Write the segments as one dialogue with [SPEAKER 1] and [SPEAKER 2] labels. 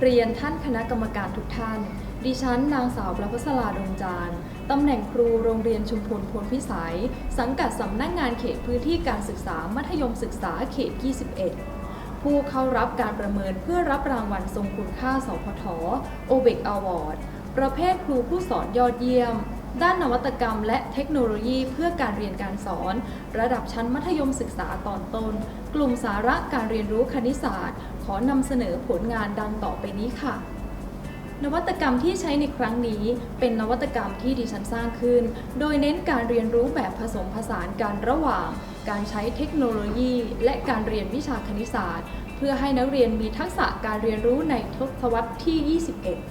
[SPEAKER 1] เรียนท่านคณะกรรมการทุกท่าน ดิฉันนางสาวประพัสราดวงจานทร์ตำแหน่งครูโรงเรียนชุมพลพลพิสัย สังกัดสำนักงานเขตพื้นที่การศึกษามัธยมศึกษาเขต 21 ผู้เข้ารับการประเมินเพื่อรับรางวัลทรงคุณค่าสพทโอเบกอวอร์ดประเภทครูผู้สอนยอดเยี่ยม ด้านนวัตกรรมและเทคโนโลยีเพื่อการเรียนการสอน ระดับชั้นมัธยมศึกษาตอนต้น กลุ่มสาระการเรียนรู้คณิตศาสตร์ ขอนำเสนอผลงานดังต่อไปนี้ค่ะ นวัตกรรมที่ใช้ในครั้งนี้ เป็นนวัตกรรมที่ดิฉันสร้างขึ้น โดยเน้นการเรียนรู้แบบผสมผสานกันระหว่าง การใช้เทคโนโลยี และการเรียนวิชาคณิตศาสตร์ เพื่อให้นักเรียนมีทักษะการเรียนรู้ในทศวรรษที่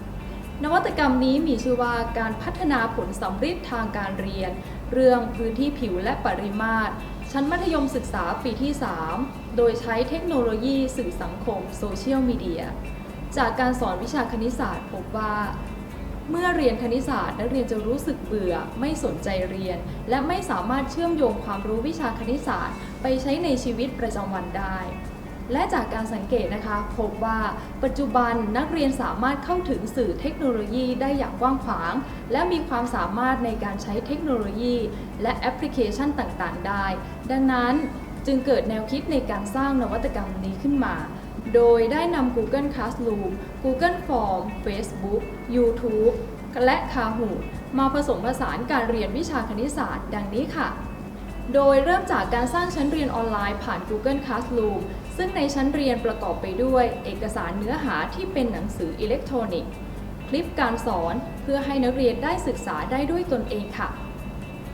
[SPEAKER 1] 21นวัตกรรมนี้มีชื่อว่าการพัฒนาผลสำฤทธิ์ทางการเรียน เรื่องพื้นที่ผิวและปริมาตร ชั้นมัธยมศึกษาปีที่ 3 โดยใช้เทคโนโลยีสื่อสังคมโซเชียลมีเดีย จากการสอนวิชาคณิตศาสตร์พบว่า เมื่อเรียนคณิตศาสตร์นักเรียนจะรู้สึกเบื่อ ไม่สนใจเรียน และไม่สามารถเชื่อมโยงความรู้วิชาคณิตศาสตร์ ไปใช้ในชีวิตประจำวันได้ และจากการสังเกตนะคะพบว่าปัจจุบันนักเรียนสามารถเข้าถึงสื่อเทคโนโลยีได้อย่างกว้างขวาง และมีความสามารถในการใช้เทคโนโลยี และแอปพลิเคชันต่างๆ ได้ ดังนั้นจึงเกิดแนวคิดในการสร้างนวัตกรรมนี้ขึ้นมา โดยได้นำ Google Classroom Google Form Facebook YouTube และ Kahoot มาผสมผสานการเรียนวิชาคณิตศาสตร์ ดังนี้ค่ะ โดยเริ่มจากการสร้างชั้นเรียนออนไลน์ผ่าน Google Classroom ซึ่งในชั้นเรียนประกอบไปด้วย เอกสารเนื้อหาที่เป็นหนังสืออิเล็กทรอนิกส์ คลิปการสอนเพื่อให้นักเรียนได้ศึกษาได้ด้วยตนเองค่ะ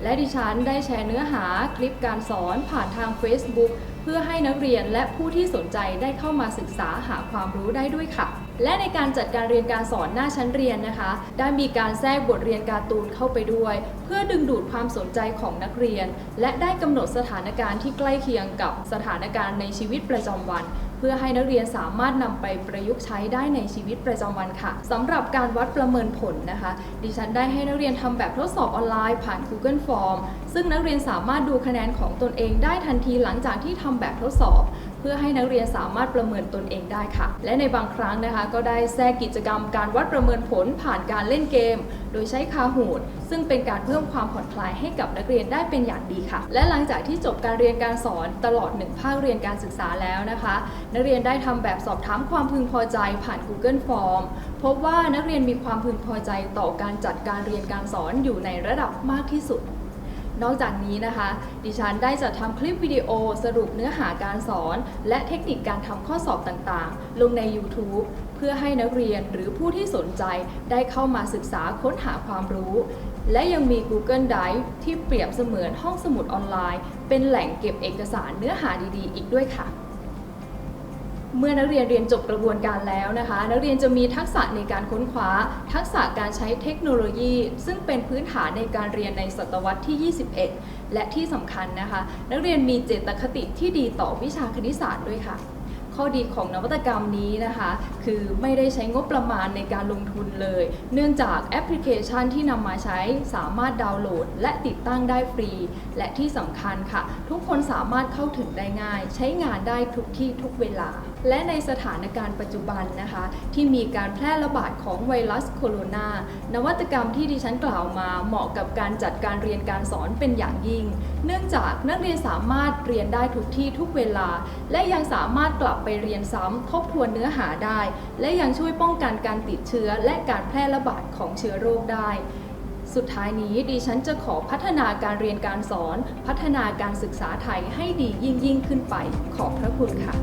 [SPEAKER 1] และดิฉันได้แชร์เนื้อหาคลิปการสอนผ่านทาง Facebook เพื่อให้นักเรียนและผู้ที่สนใจได้เข้ามาศึกษาหาความรู้ได้ด้วยค่ะ และในการจัดการเรียนการสอนหน้าชั้นเรียนนะคะ ได้มีการแทรกบทเรียนการ์ตูนเข้าไปด้วย เพื่อดึงดูดความสนใจของนักเรียน และได้กำหนดสถานการณ์ที่ใกล้เคียงกับสถานการณ์ในชีวิตประจำวัน พื่อให้นักเรียนสามารถนำไปประยุกต์ใช้ได้ในชีวิตประจำวันค่ะสำหรับการวัดประเมินผลนะคะ ดิฉันได้ให้นักเรียนทำแบบทดสอบออนไลน์ผ่าน Google Form ซึ่งนักเรียนสามารถดูคะแนนของตนเองได้ทันทีหลังจากที่ทำแบบทดสอบ พื่อให้นักเรียนสามารถประเมินตนเองได้ค่ะ และในบางครั้งนะคะก็ได้แทรกกิจกรรมการวัดประเมินผลผ่านการเล่นเกม โดยใช้คาหูดซึ่งเป็นการเพิ่มความผ่อนคลายให้กับนักเรียนได้เป็นอย่างดีค่ะ และหลังจากที่จบการเรียนการสอนตลอดหนึ่งภาคเรียนการศึกษาแล้วนะคะ นักเรียนได้ทำแบบสอบถามความพึงพอใจผ่าน Google Form พบว่านักเรียนมีความพึงพอใจต่อการจัดการเรียนการสอนอยู่ในระดับมากที่สุด นอกจากนี้นะคะ ดิฉันได้จัดทำคลิปวิดีโอสรุปเนื้อหาการสอน และเทคนิคการทำข้อสอบต่างๆ ลงใน YouTube เพื่อให้นักเรียนหรือผู้ที่สนใจได้เข้ามาศึกษาค้นหาความรู้ และยังมี Google Drive ที่เปรียบเสมือนห้องสมุดออนไลน์ เป็นแหล่งเก็บเอกสารเนื้อหาดีๆ อีกด้วยค่ะ เมื่อนักเรียนเรียนจบกระบวนการแล้วนะคะ นักเรียนจะมีทักษะในการค้นคว้า ทักษะการใช้เทคโนโลยี ซึ่งเป็นพื้นฐานในการเรียนในศตวรรษที่ 21 และที่สำคัญนะคะ นักเรียนมีเจตคติที่ดีต่อวิชาคณิตศาสตร์ด้วยค่ะ ข้อดีของนวัตกรรมนี้นะคะ คือไม่ได้ใช้งบประมาณในการลงทุนเลย เนื่องจากแอปพลิเคชันที่นำมาใช้สามารถดาวน์โหลด และติดตั้งได้ฟรี และที่สำคัญค่ะ ทุกคนสามารถเข้าถึงได้ง่าย ใช้งานได้ทุกที่ทุกเวลา และในสถานการณ์ปัจจุบันนะคะ ที่มีการแพร่ระบาดของไวรัสโคโรนานวัตกรรมที่ดิฉันกล่าวมาเหมาะกับการจัดการเรียนการสอนเป็นอย่างยิ่ง เนื่องจากนักเรียนสามารถเรียนได้ทุกที่ทุกเวลา และยังสามารถกลับไปเรียนซ้ำทบทวนเนื้อหาได้ และยังช่วยป้องกันการติดเชื้อและการแพร่ระบาดของเชื้อโรคได้ สุดท้ายนี้ดิฉันจะขอพัฒนาการเรียนการสอน พัฒนาการศึกษาไทยให้ดียิ่งยิ่งขึ้นไป ขอบพระคุณค่ะ